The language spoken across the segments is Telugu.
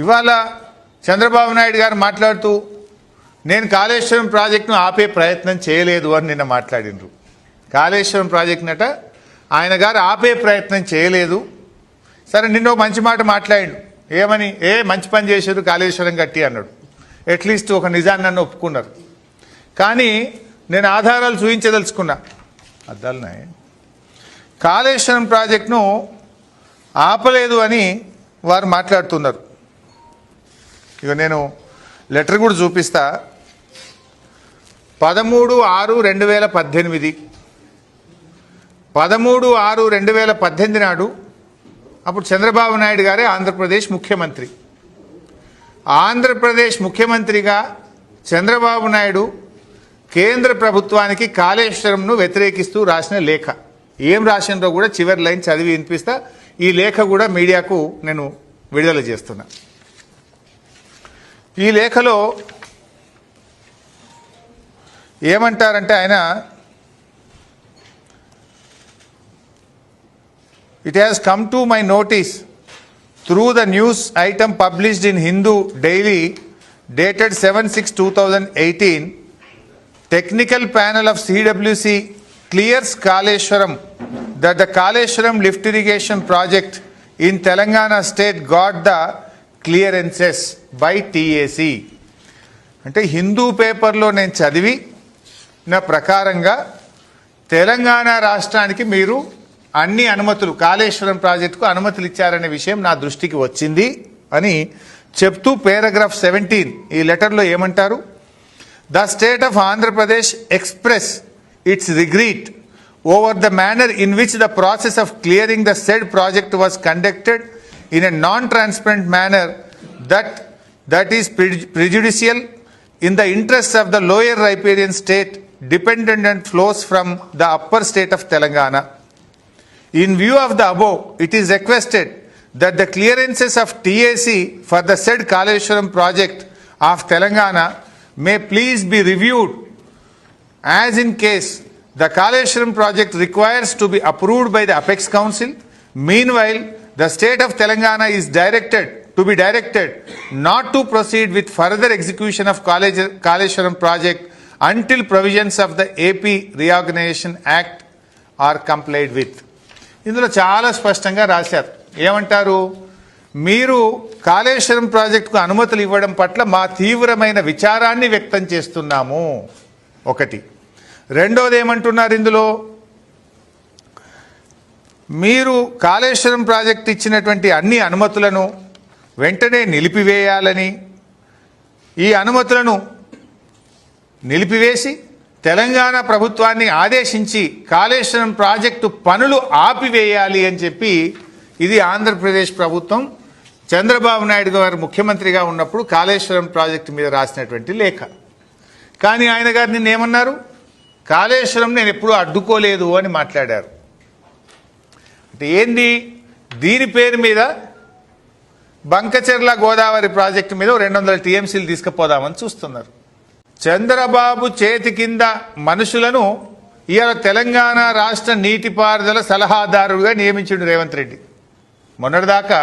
ఇవాళ చంద్రబాబు నాయుడు గారు మాట్లాడుతూ నేను కాళేశ్వరం ప్రాజెక్టును ఆపే ప్రయత్నం చేయలేదు అని నిన్న మాట్లాడినరు కాళేశ్వరం ప్రాజెక్టునట ఆయన గారు ఆపే ప్రయత్నం చేయలేదు. సరే నిన్న ఒక మంచి మాట మాట్లాడిండు. ఏమని? ఏ మంచి పని చేశారు కాళేశ్వరం కట్టి అన్నాడు. అట్లీస్ట్ ఒక నిజాన్ని నన్ను ఒప్పుకున్నారు. కానీ నేను ఆధారాలు చూపించదలుచుకున్నా అద్దాలున్నాయి కాళేశ్వరం ప్రాజెక్టును ఆపలేదు అని వారు మాట్లాడుతున్నారు. ఇక నేను లెటర్ కూడా చూపిస్తా. పదమూడు ఆరు రెండు వేల పద్దెనిమిది. పదమూడు ఆరు రెండు వేల పద్దెనిమిది నాడు అప్పుడు చంద్రబాబు నాయుడు గారే ఆంధ్రప్రదేశ్ ముఖ్యమంత్రి. ఆంధ్రప్రదేశ్ ముఖ్యమంత్రిగా చంద్రబాబు నాయుడు కేంద్ర ప్రభుత్వానికి కాళేశ్వరంను వ్యతిరేకిస్తూ రాసిన లేఖ. ఏం రాసినరో కూడా చివరి లైన్ చదివి వినిపిస్తా. ఈ లేఖ కూడా మీడియాకు నేను విడుదల చేస్తున్నా. ఈ లేఖలో ఏమంటారంటే ఆయన it has come to my notice through the news item published in Hindu daily dated seven six two thousand eighteen technical panel of CWC clears Kaleshwaram that the Kaleshwaram lift irrigation project in Telangana state got the clearances by TAC అంటే హిందూ పేపర్లో నేను చదివి నా ప్రకారంగా తెలంగాణ రాష్ట్రానికి మీరు అన్ని అనుమతులు కాళేశ్వరం ప్రాజెక్టుకు అనుమతులు ఇచ్చారనే విషయం నా దృష్టికి వచ్చింది అని చెప్తూ పేరాగ్రాఫ్ సెవెంటీన్ ఈ లెటర్లో ఏమంటారు? The state of Andhra Pradesh express its regret over the manner in which the process of clearing the said project was conducted in a non-transparent manner that that is prejudicial in the interests of the lower riparian state dependent and flows from the upper state of Telangana. In view of the above, it is requested that the clearances of TAC for the said Kaleshwaram project of Telangana may please be reviewed as in case the Kaleshwaram project requires to be approved by the Apex Council. Meanwhile, the state of Telangana is directed to be directed not to proceed with further execution of Kalej- Kaleshwaram project until provisions of the AP Reorganization Act are complied with. ఇందులో చాలా స్పష్టంగా రాశారు ఏమంటారు మీరు కాళేశ్వరం ప్రాజెక్టుకు అనుమతులు ఇవ్వడం పట్ల మా తీవ్రమైన విచారాన్ని వ్యక్తం చేస్తున్నాము ఒకటి రెండోది ఏమంటున్నారు ఇందులో మీరు కాళేశ్వరం ప్రాజెక్ట్ ఇచ్చినటువంటి అన్ని అనుమతులను వెంటనే నిలిపివేయాలని ఈ అనుమతులను నిలిపివేసి తెలంగాణ ప్రభుత్వాన్ని ఆదేశించి కాళేశ్వరం ప్రాజెక్టు పనులు ఆపివేయాలి అని చెప్పి ఇది ఆంధ్రప్రదేశ్ ప్రభుత్వం చంద్రబాబు నాయుడు గారు ముఖ్యమంత్రిగా ఉన్నప్పుడు కాళేశ్వరం ప్రాజెక్టు మీద రాసినటువంటి లేఖ. కానీ ఆయన గారు నిన్న ఏమన్నారు కాళేశ్వరం నేను ఎప్పుడూ అడ్డుకోలేదు అని మాట్లాడారు. ఏంది? దీని పేరు మీద బంకచెర్ల గోదావరి ప్రాజెక్టు మీద రెండు వందల టీఎంసీలు తీసుకుపోదామని చూస్తున్నారు. చంద్రబాబు చేతి కింద మనుషులను ఇవాళ తెలంగాణ రాష్ట్ర నీటిపారుదల సలహాదారుడుగా నియమించిండు రేవంత్ రెడ్డి. మొన్నటిదాకా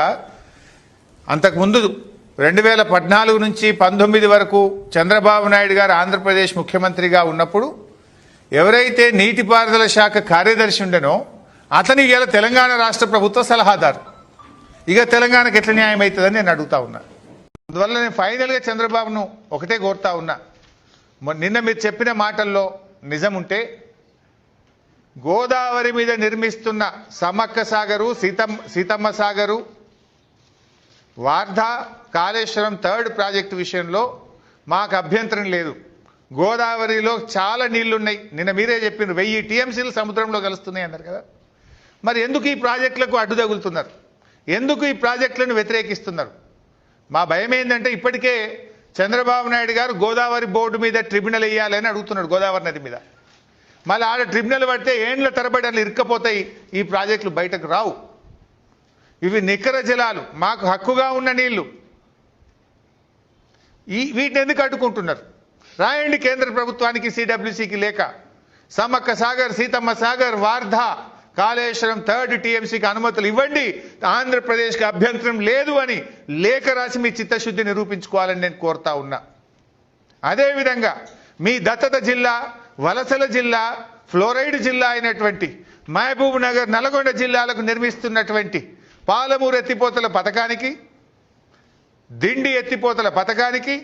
అంతకుముందు రెండు వేల పద్నాలుగు నుంచి పంతొమ్మిది వరకు చంద్రబాబు నాయుడు గారు ఆంధ్రప్రదేశ్ ముఖ్యమంత్రిగా ఉన్నప్పుడు ఎవరైతే నీటిపారుదల శాఖ కార్యదర్శి ఉండనో అతని ఇవాళ తెలంగాణ రాష్ట్ర ప్రభుత్వ సలహాదారు. ఇక తెలంగాణకు ఎట్లా న్యాయం అవుతుందని నేను అడుగుతా ఉన్నా. అందువల్ల నేను ఫైనల్గా చంద్రబాబును ఒకటే కోరుతా ఉన్నా. నిన్న మీరు చెప్పిన మాటల్లో నిజం ఉంటే గోదావరి మీద నిర్మిస్తున్న సమక్క సాగరు సీతమ్మ సీతమ్మ సాగరు వార్ధా కాళేశ్వరం థర్డ్ ప్రాజెక్టు విషయంలో మాకు అభ్యంతరం లేదు. గోదావరిలో చాలా నీళ్ళున్నాయి. నిన్న మీరే చెప్పిన వెయ్యి టీఎంసీలు సముద్రంలో కలుస్తున్నాయి అన్నారు కదా. మరి ఎందుకు ఈ ప్రాజెక్టులకు అడ్డు తగులుతున్నారు? ఎందుకు ఈ ప్రాజెక్టులను వ్యతిరేకిస్తున్నారు? మా భయం ఏంటంటే ఇప్పటికే చంద్రబాబు నాయుడు గారు గోదావరి బోర్డు మీద ట్రిబ్యునల్ వేయాలని అడుగుతున్నాడు గోదావరి నది మీద. మళ్ళీ ఆడ ట్రిబ్యునల్ పడితే ఏండ్ల తరబడి అట్లా ఇరుక్కపోతాయి ఈ ప్రాజెక్టులు బయటకు రావు. ఇవి నికర జలాలు మాకు హక్కుగా ఉన్న నీళ్ళు. ఈ వీటిని ఎందుకు అడ్డుకుంటున్నారు? రాయండి కేంద్ర ప్రభుత్వానికి సిడబ్ల్యూసికి లేక. సమ్మక్క సాగర్ సీతమ్మ సాగర్ వార్ధా. కాళేశ్వరం థర్డ్ టీఎంసీకి అనుమతులు ఇవ్వండి. ఆంధ్రప్రదేశ్కి అభ్యంతరం లేదు అని లేఖ రాసి మీ చిత్తశుద్ధి నిరూపించుకోవాలని నేను కోరుతా ఉన్నా. అదేవిధంగా మీ దత్తత జిల్లా వలసల జిల్లా ఫ్లోరైడ్ జిల్లా అయినటువంటి మహబూబ్ నగర్ నల్గొండ జిల్లాలకు నిర్మిస్తున్నటువంటి పాలమూరు ఎత్తిపోతల పథకానికి దిండి ఎత్తిపోతల పథకానికి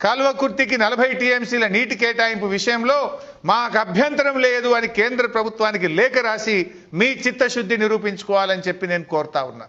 కల్వకుర్తికి నలభై టీఎంసీల నీటి కేటాయింపు విషయంలో మాకు అభ్యంతరం లేదు అని కేంద్ర ప్రభుత్వానికి లేఖ రాసి మీ చిత్తశుద్ధి నిరూపించుకోవాలని చెప్పి నేను కోరుతా ఉన్నా.